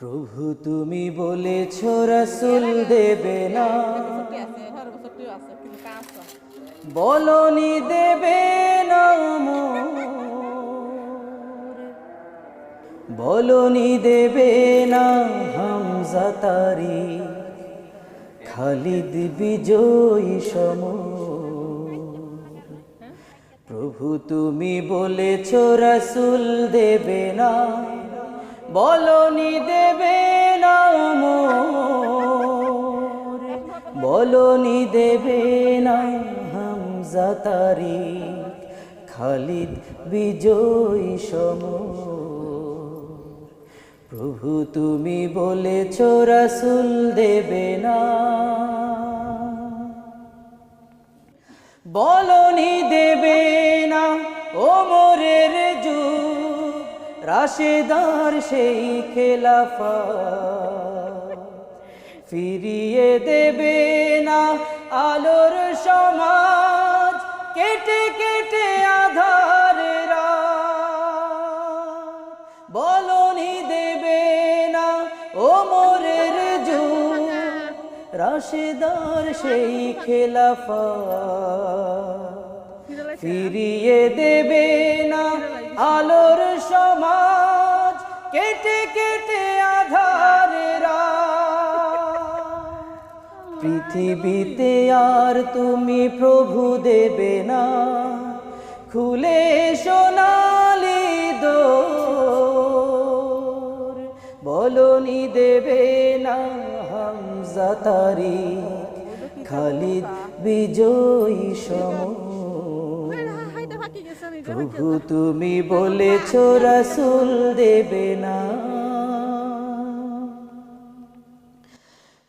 প্রভু, তুমি বলেছ রসুল দেবে না। বলনি দেবে না। বলনি দেবে না হামজা তারি খালিদ বিজয়ী সম প্রভু, তুমি বলেছ রসুল দেবে না। বলনি দেবে না। বলনি দেবে না হামজা তারি খালিদ বিজয়ী সম প্রভু তুমি বলেছ রসুল দেবে না বলনি দেবে না, ও রাশেদার সেই খেলাফা ফিরিয়ে দেবে না আলোর সমাজ কেটে কেটে আধারেরা বলনি দেবে না ও মোরের যুগ রাশেদার সেই খেলাফা ফিরিয়ে দেবে না আলোর সমাজ কেটে কেটে আধারেরা পৃথিবীতে আর তুমি প্রভু দেবে না। খুলে সোনালি দোর। বলনি দেবে না হামজা তারি খালিদ বিজয়ী সম প্রভু তুমি বলেছ রসুল দেবে না।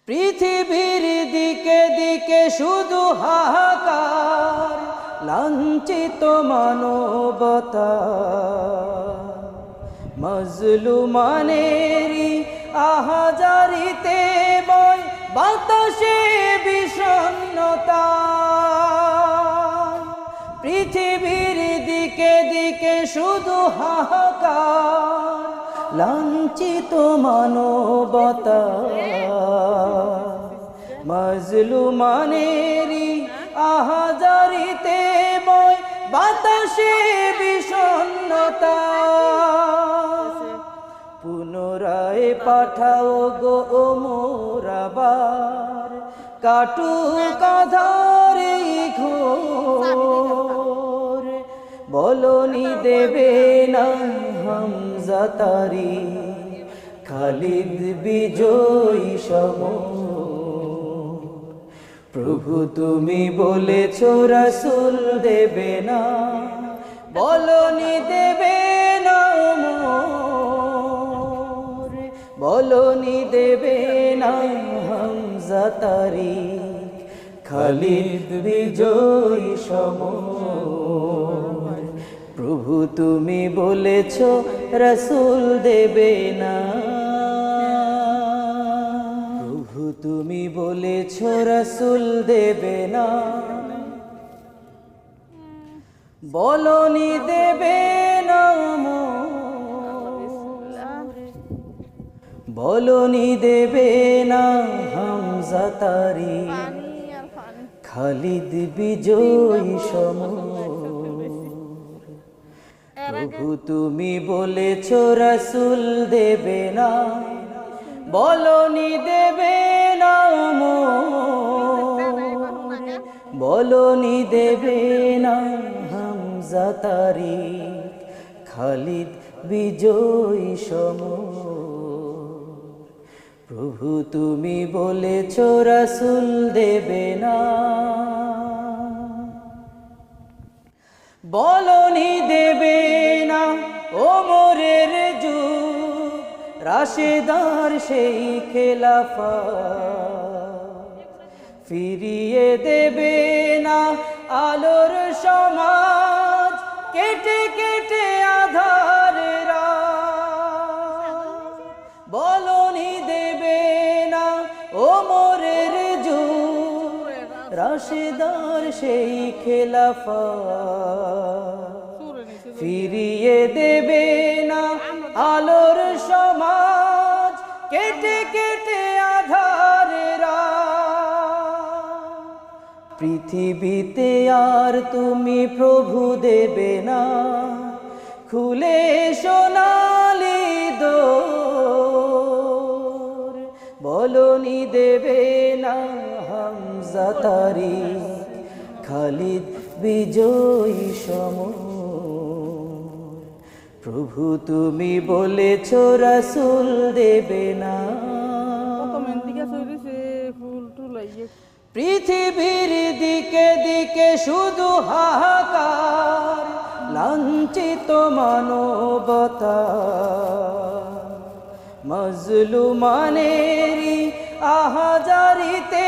পৃথিবীর দিকে দিকে শুধু হাহাকার লাঞ্ছিত মানবতা মজলুমানেরি আহাজারিতে বয় বাতাসে বিষণ্ণতা। শুধু হাহাকার, লাঞ্ছিত মানবতা মজলুমানেরি আহাজারিতে বয় বাতাসে বিষণ্ণতা। পুনরায় পাঠাও গো ও মোরাবার কাটু কাধারে ঘোর। বলনি দেবে না হামজা তারি, খালিদ বিজয়ী সম প্রভু তুমি বলেছ রসুল দেবে না, বলনি দেবে না। বলনি দেবে না হামজা তারি, খালিদ বিজয়ী সম প্রভু তুমি বলেছ রসুল দেবে না। প্রভু তুমি বলেছ রসুল দেবে না। বলনি দেবে না। বলনি দেবে না হামজা তারি। পানি আর খালিদ বিজয়ী সম প্রভু তুমি বলেছ রসুল দেবে না, বলনি দেবে না। বলনি দেবে না হামজা তারি খালিদ বিজয়ী সম প্রভু, তুমি বলেছ রসুল দেবে না বলনি দেবে না ও মোরের যুগ, রাশেদার সেই খেলাফা। ফিরিয়ে দেবে না আলোর সমাজ, কেটে কেটে রাশেদার সেই খেলাফা ফিরিয়ে দেবে না আলোর সমাজ কেটে কেটে আধারেরা পৃথিবীতে আর তুমি প্রভু দেবে না। খুলে সোনালি দোর বলনি দেবে না। হামজা তারি খালিদ বিজয়ী সম। প্রভু তুমি বলেছ রাসুল দেবে না। পৃথিবীর দিকে দিকে শুধু হাহাকার লাঞ্ছিত মানবতা মজলুমানেরি আহাজারিতে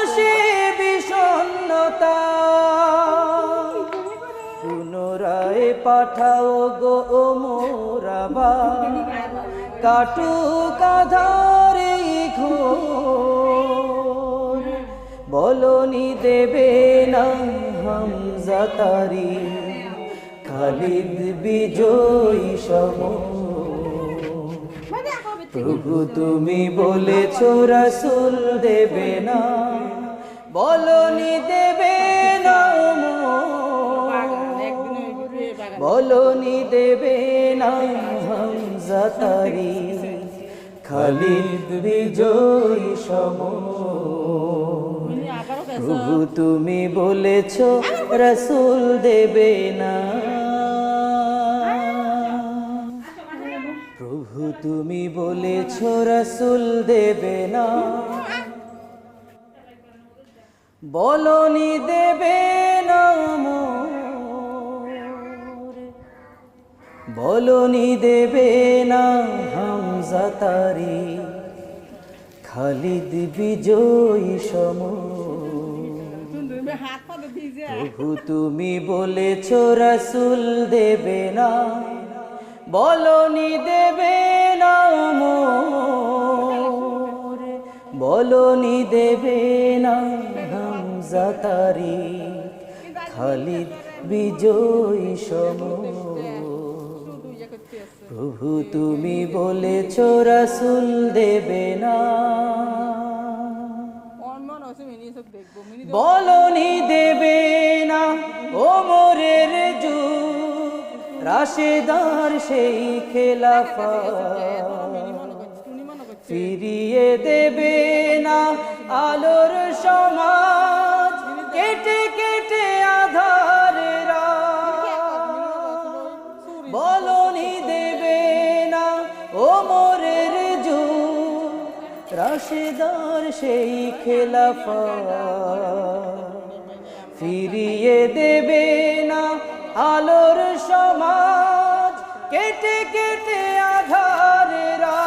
পাঠাও গো মোরাবা কাটু কাধারে ঘোর। বলনি দেবে না হামজা তারি। খালিদ বিজয়ী সম প্রভু তুমি বলেছ রাসুল দেবে না। বলনি দেবে বলনি দেবে না হামজা তারি খালিদ বিজয়ী সম। প্রভু তুমি বলেছ রসুল দেবে না। প্রভু তুমি বলেছ রসুল দেবে না। বলনি দেবে বলনি দেবে না হামজা তারি। খালিদ বিজয়ী সম। প্রভু তুমি বলেছ রসুল দেবে না, বলনি দেবে না। বলনি দেবে না হামজা তারি। খালিদ বিজয়ী সম। প্রভু তুমি বলেছ রসুল দেবে না। বলনি দেবে না ওমরের যুগ। রাশেদার সেই খেলাফা। ফিরিয়ে দেবে না আলোর সমাজ। কেটে রাশেদার সেই খেলাফা ফিরিয়ে দেবে না আলোর সমাজ, কেটে কেটে আধারেরা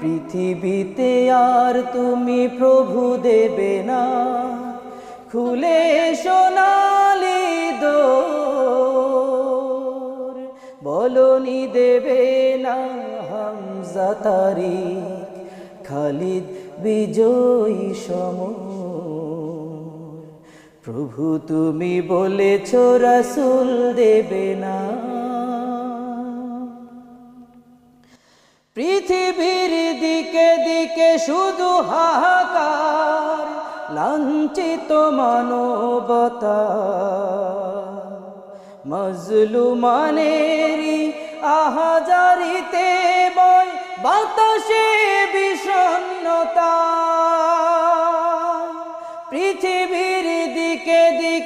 পৃথিবীতে আর তুমি প্রভু দেবে না। খুলে সোনালি দোর, বলনি দেবে না। তারি খালিদ বিজয়ী সম প্রভু, তুমি বলেছ রসুল দেবে না। পৃথিবীর দিকে দিকে শুধু হাহাকার, লাঞ্ছিত মানবতা মজলুমানেরি আহাজারিতে বাতাসে বিষণ্ণতা পৃথিবীর দিকে দিকে